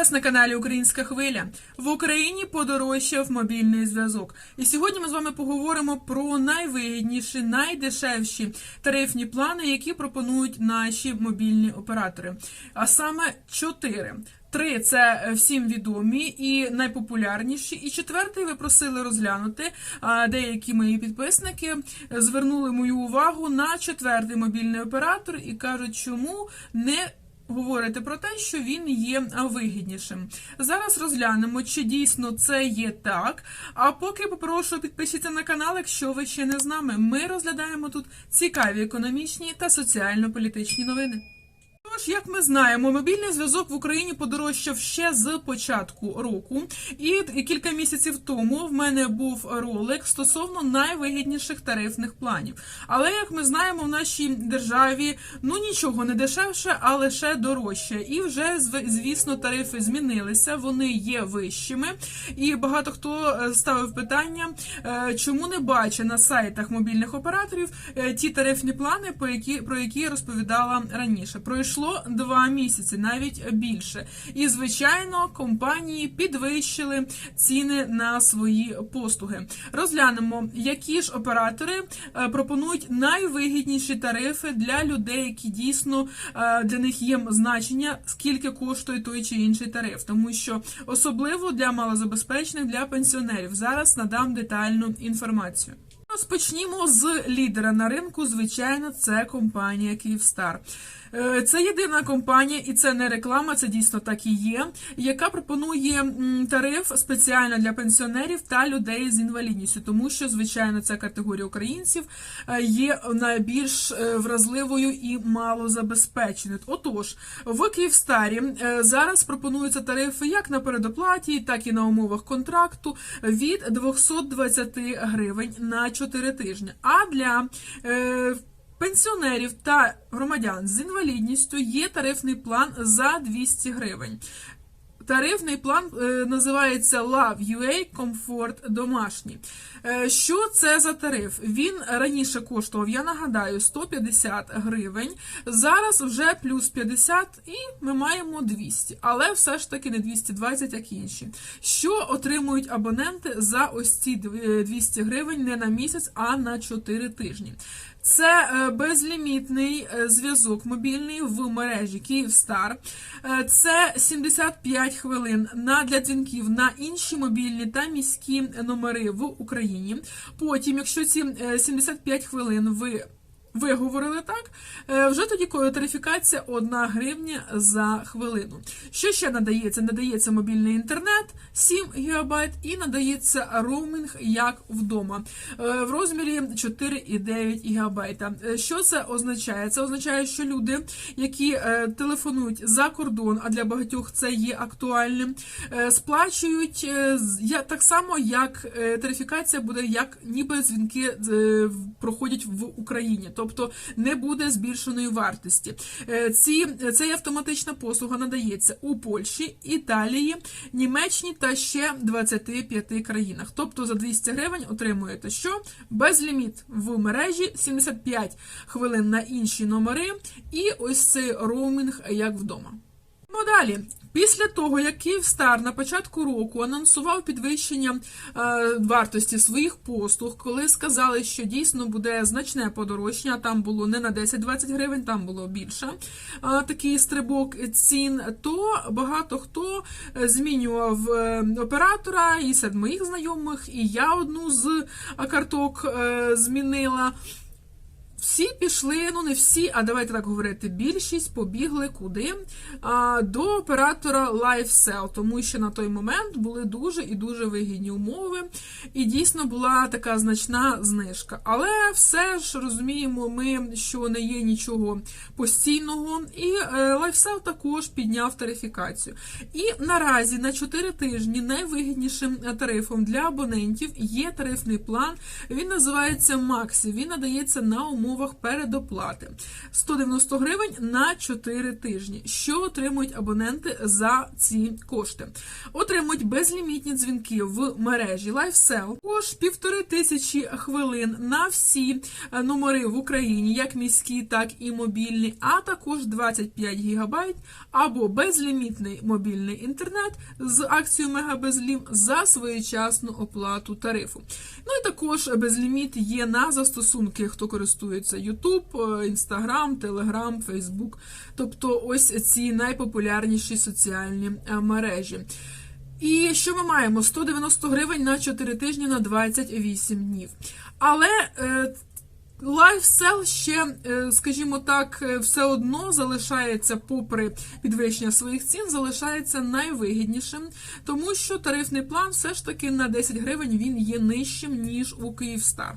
вас на каналі Українська Хвиля. В Україні подорожчав мобільний зв'язок. І сьогодні ми з вами поговоримо про найвигідніші, найдешевші тарифні плани, які пропонують наші мобільні оператори. А саме чотири. Три це всім відомі і найпопулярніші. І четвертий ви просили розглянути. Деякі мої підписники звернули мою увагу на четвертий мобільний оператор і кажуть, чому не говорите про те, що він є вигіднішим. Зараз розглянемо, чи дійсно це є так. А поки попрошу підпишіться на канал, якщо ви ще не з нами. Ми розглядаємо тут цікаві економічні та соціально-політичні новини. Тож, як ми знаємо, мобільний зв'язок в Україні подорожчав ще з початку року, і кілька місяців тому в мене був ролик стосовно найвигідніших тарифних планів. Але як ми знаємо, в нашій державі ну нічого не дешевше, а лише дорожче. І вже звісно тарифи змінилися, вони є вищими. І багато хто е, ставив питання, е, чому не бачить на сайтах мобільних операторів е, ті тарифні плани, по які про які розповідала раніше. Пройшло два місяці, навіть більше. І звичайно, компанії підвищили ціни на свої послуги. Розглянемо, які ж оператори е, пропонують найвигідніші тарифи для людей, які дійсно е, для них є значення, скільки коштує той чи інший тариф, тому що особливо для малозабезпечених, для пенсіонерів. Зараз надам детальну інформацію. Розпочнімо з лідера на ринку. Звичайно, це компанія Київстар. Е, Це єдина компанія, і це не реклама, це дійсно так і є, яка пропонує тариф спеціально для пенсіонерів та людей з інвалідністю, тому що, звичайно, ця категорія українців е, є найбільш е, вразливою і малозабезпеченою. Отож, в Київстарі зараз пропонуються тарифи як на передоплаті, так і на умовах контракту від 220 гривень на 4 тижні. А для Пенсіонерів та громадян з інвалідністю є тарифний план за 200 гривень. Тарифний план е, називається Love UA Comfort домашній. Е, що це за тариф? Він раніше коштував, я нагадаю, 150 гривень. Зараз вже плюс 50 і ми маємо 200, але все ж таки не 220, як інші. Що отримують абоненти за ось ці 200 гривень не на місяць, а на 4 тижні? Це е, безлімітний е, зв'язок мобільний в мережі Київстар. Е, Це 75 хвилин на для дзвінків на інші мобільні та міські номери в Україні. Потім, якщо ці е, 75 хвилин ви Виговорили так, е, вже тоді тарифікація 1 гривня за хвилину. Що ще надається? Надається мобільний інтернет 7 ГБ і надається роумінг як вдома е, в розмірі 4,9 ГБ. Е, Що це означає? Це означає, що люди, які телефонують за кордон, а для багатьох це є актуальним, сплачують так само, як тарифікація буде, як ніби дзвінки проходять в Україні, тобто не буде збільшеної вартості. Е, Ці ця автоматична послуга надається у Польщі, Італії, Німеччині та ще 25 країнах. Тобто за 200 гривень отримуєте що безліміт в мережі, 75 хвилин на інші номери, і ось цей роумінг як вдома. Ну далі. Після того, як Київстар на початку року анонсував підвищення е, вартості своїх послуг, коли сказали, що дійсно буде значне подорожчання, там було не на 10-20 гривень, там було більше е, такий стрибок цін, то багато хто е, змінював е, оператора і серед моїх знайомих, і я одну з е, карток е, змінила. Всі пішли, ну не всі, а давайте так говорити, більшість побігли куди? А, до оператора LifeSell, тому що на той момент були дуже і дуже вигідні умови, і дійсно була така значна знижка. Але все ж розуміємо ми, що не є нічого постійного, і е, LifeSell також підняв тарифікацію. І наразі на 4 тижні найвигіднішим тарифом для абонентів є тарифний план. Він називається Maxi. Він надається на умовах умовах передоплати 190 гривень на 4 тижні. Що отримують абоненти за ці кошти? Отримують безлімітні дзвінки в мережі LifeSell, також півтори тисячі хвилин на всі е, номери в Україні, як міські, так і мобільні, а також 25 гігабайт або безлімітний мобільний інтернет з акцією Мегабезлім за своєчасну оплату тарифу. Ну і також безліміт є на застосунки, хто користується YouTube, е, Instagram, Telegram, Facebook, тобто ось ці найпопулярніші соціальні е, мережі. І що ми маємо? 190 гривень на 4 тижні на 28 днів. Але LifeSell ще, е, скажімо так, е, все одно залишається, попри підвищення своїх цін, залишається найвигіднішим, тому що тарифний план все ж таки на 10 гривень він є нижчим, ніж у Київстар.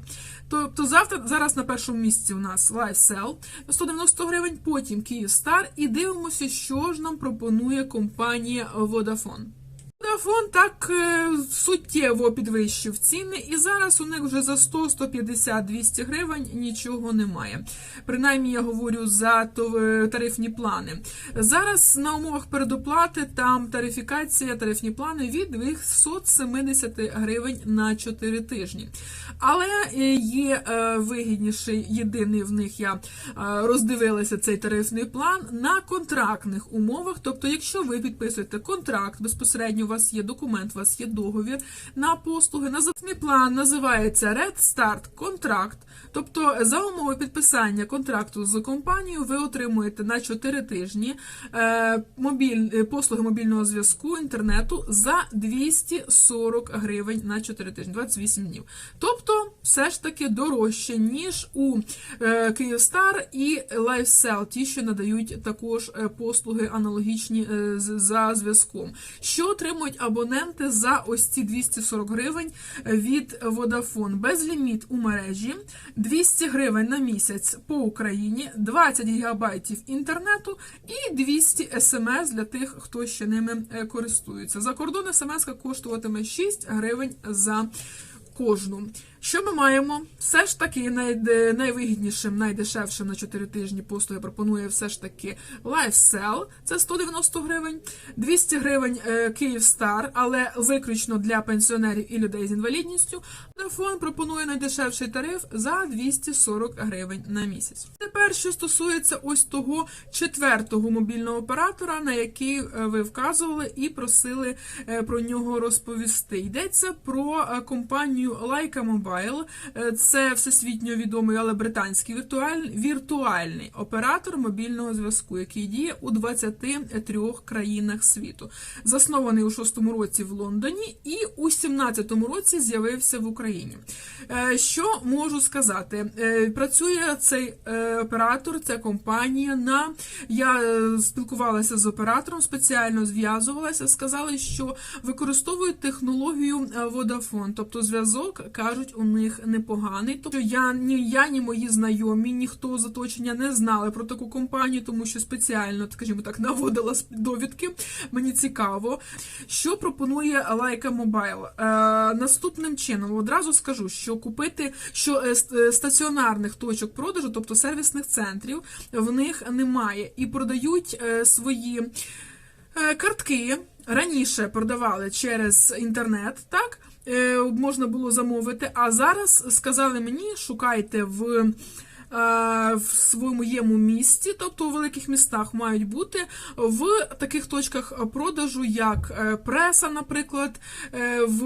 Тобто завтра зараз на першому місці у нас LifeSell 190 гривень, потім Київстар, і дивимося, що ж нам пропонує компанія Vodafone. Vodafone так е, суттєво підвищив ціни, і зараз у них вже за 100, 150, 200 гривень нічого немає. Принаймні, я говорю за е, тарифні плани. Зараз на умовах передоплати там тарифікація, тарифні плани від 270 гривень на 4 тижні. Але е, є вигідніший, єдиний в них я роздивилася цей тарифний план на контрактних умовах. Тобто, якщо ви підписуєте контракт безпосередньо, у вас є документ, у вас є договір на послуги. Називний план називається Red Start контракт. Тобто, за умови підписання контракту з компанією, ви отримуєте на 4 тижні е, мобіль, е, послуги мобільного зв'язку інтернету за 240 гривень на 4 тижні, 28 днів. Тобто, все ж таки дорожче, ніж у е, Київстар і LifeSell, ті, що надають також послуги аналогічні за зв'язком. Що отримують абоненти за ось ці 240 гривень від Vodafone? Безліміт у мережі, 200 гривень на місяць по Україні, 20 гігабайтів інтернету і 200 смс для тих, хто ще ними е, користується. За кордон смс коштуватиме 6 гривень за кожну. Що ми маємо? Все ж таки найвигіднішим, найдешевшим на 4 тижні послуги пропонує все ж таки LifeSell, це 190 гривень, 200 гривень е, Київстар, але виключно для пенсіонерів і людей з інвалідністю. Телефон пропонує найдешевший тариф за 240 гривень на місяць. Тепер, що стосується ось того четвертого мобільного оператора, на який е, ви вказували і просили е, про нього розповісти. Йдеться про е, компанію Leica Mobile. Це всесвітньо відомий, але британський віртуальний, віртуальний оператор мобільного зв'язку, який діє у 23 країнах світу. Заснований у 6-му році в Лондоні і у 17-му році з'явився в Україні. Е, Що можу сказати? Е, Працює цей е, оператор, ця компанія на я спілкувалася з оператором, спеціально зв'язувалася, сказали, що використовують технологію Vodafone, тобто зв'язок кажуть у них непоганий. Тобто я ні я, ні мої знайомі, ніхто з оточення не знали про таку компанію, тому що спеціально, скажімо так, наводила довідки. Мені цікаво, що пропонує Mobile. Е, наступним чином одразу скажу, що купити що е, е, стаціонарних точок продажу, тобто сервісних центрів, в них немає і продають е, свої. Картки раніше продавали через інтернет, так можна було замовити. А зараз сказали мені, шукайте в. В своєму місті, тобто у великих містах, мають бути в таких точках продажу, як е, преса, наприклад, е, в,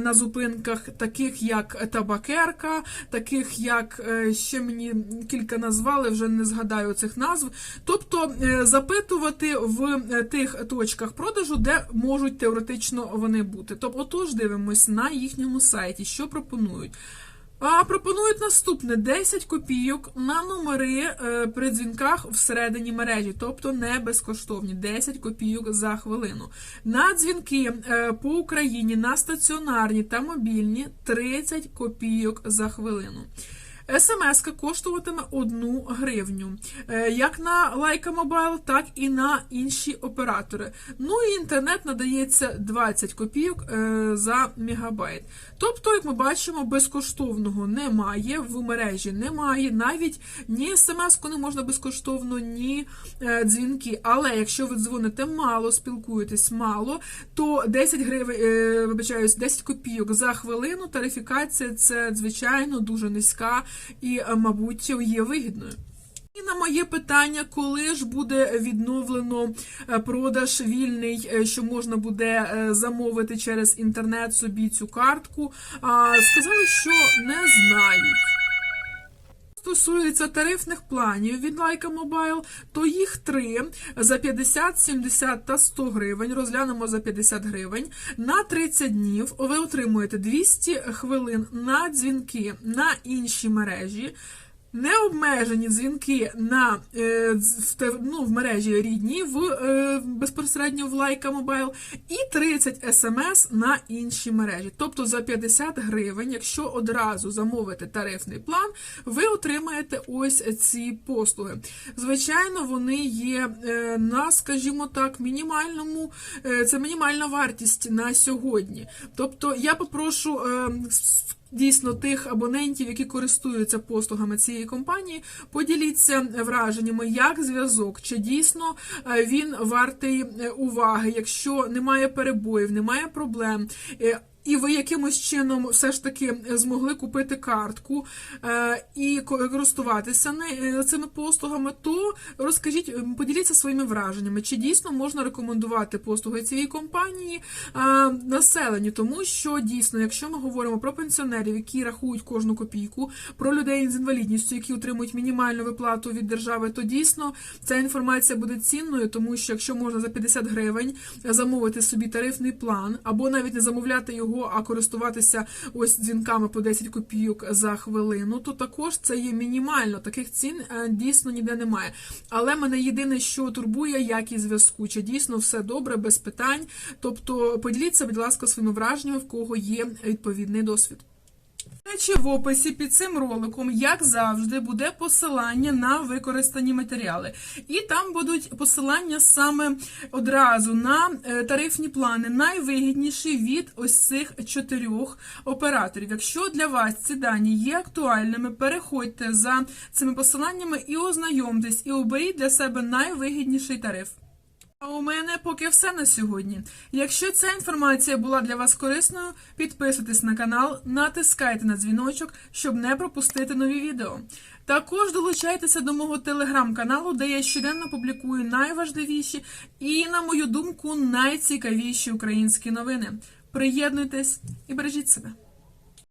на зупинках, таких як табакерка, таких як е, ще мені кілька назвали, вже не згадаю цих назв. Тобто запитувати в тих точках продажу, де можуть теоретично вони бути. Тобто, отож дивимось на їхньому сайті, що пропонують. А пропонують наступне 10 копійок на номери е, при дзвінках всередині мережі, тобто не безкоштовні, 10 копійок за хвилину. На дзвінки е, по Україні на стаціонарні та мобільні 30 копійок за хвилину. Смс коштуватиме 1 гривню, е, як на Лайка Мобайл, так і на інші оператори. Ну і інтернет надається 20 копійок е, за мегабайт. Тобто, як ми бачимо, безкоштовного немає, в мережі немає, навіть ні смс-ку не можна безкоштовно, ні е, дзвінки. Але якщо ви дзвоните мало, спілкуєтесь мало, то 10 гривень, вибачаюсь, 10 копійок за хвилину тарифікація це звичайно дуже низька і, е, мабуть, є вигідною. І на моє питання, коли ж буде відновлено е, продаж вільний, е, що можна буде замовити через інтернет собі цю картку, сказали, що не знають. Стосується тарифних планів від Лайка Мобайл, то їх три за 50, 70 та 100 гривень. Розглянемо за 50 гривень. На 30 днів ви отримуєте 200 хвилин на дзвінки на інші мережі. Необмежені дзвінки на е, в, ну, в мережі рідній в е, безпосередньо в Лайка Мобайл і 30 смс на інші мережі. Тобто за 50 гривень, якщо одразу замовити тарифний план, ви отримаєте ось ці послуги. Звичайно, вони є е, на, скажімо так, мінімальному, це мінімальна вартість на сьогодні. Тобто я попрошу. Е, Дійсно, тих абонентів, які користуються послугами цієї компанії, поділіться враженнями, як зв'язок, чи дійсно е, він вартий е, уваги, якщо немає перебоїв, немає проблем. І ви якимось чином все ж таки змогли купити картку е, і користуватися е, цими послугами, то розкажіть, поділіться своїми враженнями, чи дійсно можна рекомендувати послуги цієї компанії е, населенню, тому що дійсно, якщо ми говоримо про пенсіонерів, які рахують кожну копійку, про людей з інвалідністю, які отримують мінімальну виплату від держави, то дійсно ця інформація буде цінною, тому що якщо можна за 50 гривень замовити собі тарифний план, або навіть не замовляти його, а користуватися ось дзвінками по 10 копійок за хвилину, то також це є мінімально. Таких цін е, дійсно ніде немає. Але мене єдине, що турбує, якість зв'язку. Чи дійсно все добре, без питань. Тобто поділіться, будь ласка, своїми враженнями, в кого є відповідний досвід. Речі, в описі під цим роликом, як завжди, буде посилання на використані матеріали. І там будуть посилання саме одразу на е, тарифні плани, найвигідніші від ось цих чотирьох операторів. Якщо для вас ці дані є актуальними, переходьте за цими посиланнями і ознайомтесь, і оберіть для себе найвигідніший тариф. А у мене поки все на сьогодні. Якщо ця інформація була для вас корисною, підписуйтесь на канал, натискайте на дзвіночок, щоб не пропустити нові відео. Також долучайтеся до мого телеграм-каналу, де я щоденно публікую найважливіші і, на мою думку, найцікавіші українські новини. Приєднуйтесь і бережіть себе.